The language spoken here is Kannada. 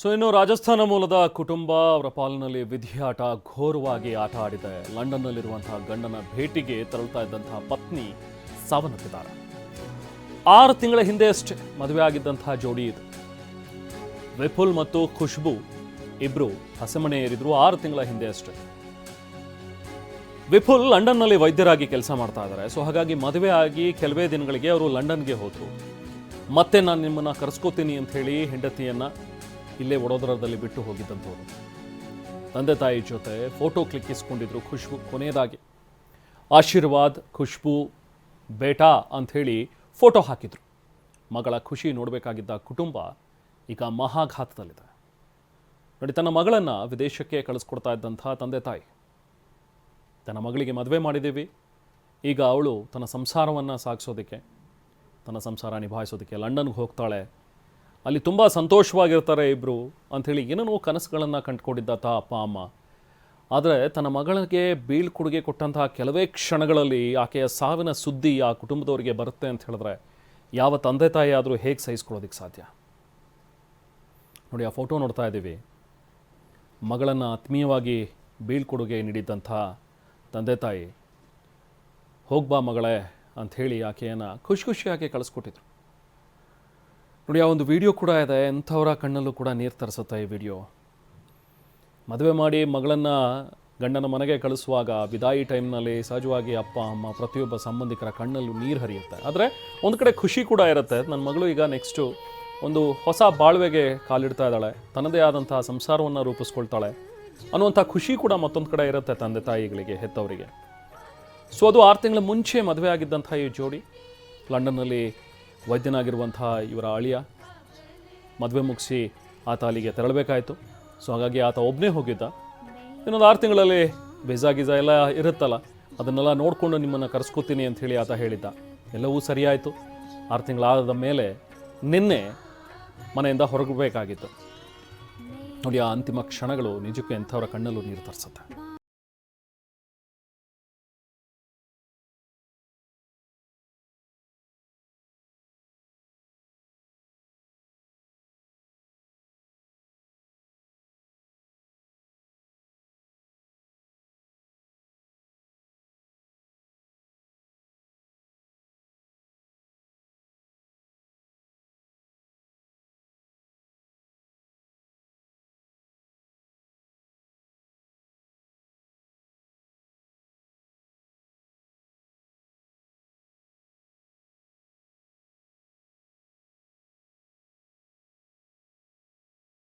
ಸೊ ಇನ್ನು ರಾಜಸ್ಥಾನ ಮೂಲದ ಕುಟುಂಬ ಅವರ ಪಾಲಿನಲ್ಲಿ ವಿಧಿಯಾಟ ಘೋರವಾಗಿ ಆಟ ಆಡಿದೆ. ಲಂಡನ್ನಲ್ಲಿರುವಂತಹ ಗಂಡನ ಭೇಟಿಗೆ ತೆರಳುತ್ತಾ ಇದ್ದಂತಹ ಪತ್ನಿ ಸಾವನ್ನಪ್ಪಿದ್ದಾರೆ. ಆರು ತಿಂಗಳ ಹಿಂದೆ ಅಷ್ಟೇ ಮದುವೆ ಆಗಿದ್ದಂತಹ ಜೋಡಿ ಇದು. ವಿಪುಲ್ ಮತ್ತು ಖುಷ್ಬು ಇಬ್ರು ಹಸೆಮಣೆ ಏರಿದ್ರು ಆರು ತಿಂಗಳ ಹಿಂದೆ ಅಷ್ಟೇ. ವಿಪುಲ್ ಲಂಡನ್ನಲ್ಲಿ ವೈದ್ಯರಾಗಿ ಕೆಲಸ ಮಾಡ್ತಾ ಇದ್ದಾರೆ. ಸೊ ಹಾಗಾಗಿ ಮದುವೆ ಆಗಿ ಕೆಲವೇ ದಿನಗಳಿಗೆ ಅವರು ಲಂಡನ್ಗೆ ಹೋದ್ರು. ಮತ್ತೆ ನಾನು ನಿಮ್ಮನ್ನ ಕರೆಸ್ಕೋತೀನಿ ಅಂತ ಹೇಳಿ ಹೆಂಡತಿಯನ್ನ ಇಲ್ಲೇ ವಡೋದರದಲ್ಲಿ ಬಿಟ್ಟು ಹೋಗಿದ್ದಂಥವ್ರು. ತಂದೆ ತಾಯಿ ಜೊತೆ ಫೋಟೋ ಕ್ಲಿಕ್ಕಿಸ್ಕೊಂಡಿದ್ರು ಖುಷ್ಬು ಕೊನೆಯದಾಗಿ. ಆಶೀರ್ವಾದ್, ಖುಷ್ಬು, ಬೇಟಾ ಅಂಥೇಳಿ ಫೋಟೋ ಹಾಕಿದ್ರು. ಮಗಳ ಖುಷಿ ನೋಡಬೇಕಾಗಿದ್ದ ಕುಟುಂಬ ಈಗ ಮಹಾಘಾತದಲ್ಲಿದೆ. ನೋಡಿ, ತನ್ನ ಮಗಳನ್ನು ವಿದೇಶಕ್ಕೆ ಕಳಿಸ್ಕೊಡ್ತಾ ಇದ್ದಂಥ ತಂದೆ ತಾಯಿ. ತನ್ನ ಮಗಳಿಗೆ ಮದುವೆ ಮಾಡಿದ್ದೀವಿ. ಈಗ ಅವಳು ತನ್ನ ಸಂಸಾರವನ್ನು ಸಾಗಿಸೋದಕ್ಕೆ, ತನ್ನ ಸಂಸಾರ ನಿಭಾಯಿಸೋದಕ್ಕೆ ಲಂಡನ್ಗೆ ಹೋಗ್ತಾಳೆ. ಅಲ್ಲಿ ತುಂಬ ಸಂತೋಷವಾಗಿರ್ತಾರೆ ಇಬ್ಬರು ಅಂಥೇಳಿ ಏನೇನೋ ಕನಸುಗಳನ್ನು ಕಂಡುಕೊಂಡಿದ್ದ ಅಪ್ಪ, ಅಮ್ಮ. ಆದರೆ ತನ್ನ ಮಗಳಿಗೆ ಬೀಳ್ಕೊಡುಗೆ ಕೊಟ್ಟಂತಹ ಕೆಲವೇ ಕ್ಷಣಗಳಲ್ಲಿ ಆಕೆಯ ಸಾವಿನ ಸುದ್ದಿ ಆ ಕುಟುಂಬದವರಿಗೆ ಬರುತ್ತೆ ಅಂತ ಹೇಳಿದ್ರೆ ಯಾವ ತಂದೆ ತಾಯಿ ಆದರೂ ಹೇಗೆ ಸಹಿಸ್ಕೊಳ್ಳೋದಕ್ಕೆ ಸಾಧ್ಯ? ನೋಡಿ, ಆ ಫೋಟೋ ನೋಡ್ತಾ ಇದ್ದೀವಿ. ಮಗಳನ್ನು ಆತ್ಮೀಯವಾಗಿ ಬೀಳ್ಕೊಡುಗೆ ನೀಡಿದ್ದಂಥ ತಂದೆ ತಾಯಿ ಹೋಗ್ಬಾ ಮಗಳೇ ಅಂಥೇಳಿ ಆಕೆಯನ್ನು ಖುಷಿ ಖುಷಿಯಾಗಿ ಕಳಿಸ್ಕೊಟ್ಟಿದ್ರು. ನೋಡಿ, ಆ ಒಂದು ವಿಡಿಯೋ ಕೂಡ ಇದೆ. ಎಂಥವರ ಕಣ್ಣಲ್ಲೂ ಕೂಡ ನೀರು ತರಿಸುತ್ತೆ ಈ ವಿಡಿಯೋ. ಮದುವೆ ಮಾಡಿ ಮಗಳನ್ನು ಗಂಡನ ಮನೆಗೆ ಕಳಿಸುವಾಗ ವಿದಾಯಿ ಟೈಮ್ನಲ್ಲಿ ಸಹಜವಾಗಿ ಅಪ್ಪ, ಅಮ್ಮ, ಪ್ರತಿಯೊಬ್ಬ ಸಂಬಂಧಿಕರ ಕಣ್ಣಲ್ಲೂ ನೀರು ಹರಿಯುತ್ತೆ. ಆದರೆ ಒಂದು ಕಡೆ ಖುಷಿ ಕೂಡ ಇರುತ್ತೆ. ನನ್ನ ಮಗಳು ಈಗ ನೆಕ್ಸ್ಟು ಒಂದು ಹೊಸ ಬಾಳ್ವೆಗೆ ಕಾಲಿಡ್ತಾ ಇದ್ದಾಳೆ. ತನ್ನದೇ ಆದಂತಹ ಸಂಸಾರವನ್ನು ರೂಪಿಸ್ಕೊಳ್ತಾಳೆ. ಅನ್ನುವಂಥ ಖುಷಿ ಕೂಡ ಮತ್ತೊಂದು ಕಡೆ ಇರುತ್ತೆ ತಂದೆ ತಾಯಿಗಳಿಗೆ, ಹೆತ್ತವರಿಗೆ. ಸೊ ಅದು ಆರು ತಿಂಗಳ ಮುಂಚೆ ಮದುವೆ ಆಗಿದ್ದಂಥ ಈ ಜೋಡಿ. ಲಂಡನ್ನಲ್ಲಿ ವೈದ್ಯನಾಗಿರುವಂಥ ಇವರ ಅಳಿಯ ಮದುವೆ ಮುಗಿಸಿ ಆತ ಅಲ್ಲಿಗೆ ತೆರಳಬೇಕಾಯಿತು. ಸೊ ಹಾಗಾಗಿ ಆತ ಒಬ್ಬನೇ ಹೋಗಿದ್ದ. ಇನ್ನೊಂದು ಆರು ತಿಂಗಳಲ್ಲಿ ಬೇಜಾ ಗಿಸಾ ಎಲ್ಲ ಇರುತ್ತಲ್ಲ, ಅದನ್ನೆಲ್ಲ ನೋಡಿಕೊಂಡು ನಿಮ್ಮನ್ನು ಕರೆಸ್ಕೊತೀನಿ ಅಂತ ಹೇಳಿ ಆತ ಹೇಳಿದ್ದ. ಎಲ್ಲವೂ ಸರಿಯಾಯಿತು. ಆರು ತಿಂಗಳಾದ ಮೇಲೆ ನಿನ್ನೆ ಮನೆಯಿಂದ ಹೊರಗಬೇಕಾಗಿತ್ತು. ನೋಡಿ, ಆ ಅಂತಿಮ ಕ್ಷಣಗಳು ನಿಜಕ್ಕೂ ಎಂಥವರ ಕಣ್ಣಲ್ಲೂ ನೀರು ತರಿಸುತ್ತೆ.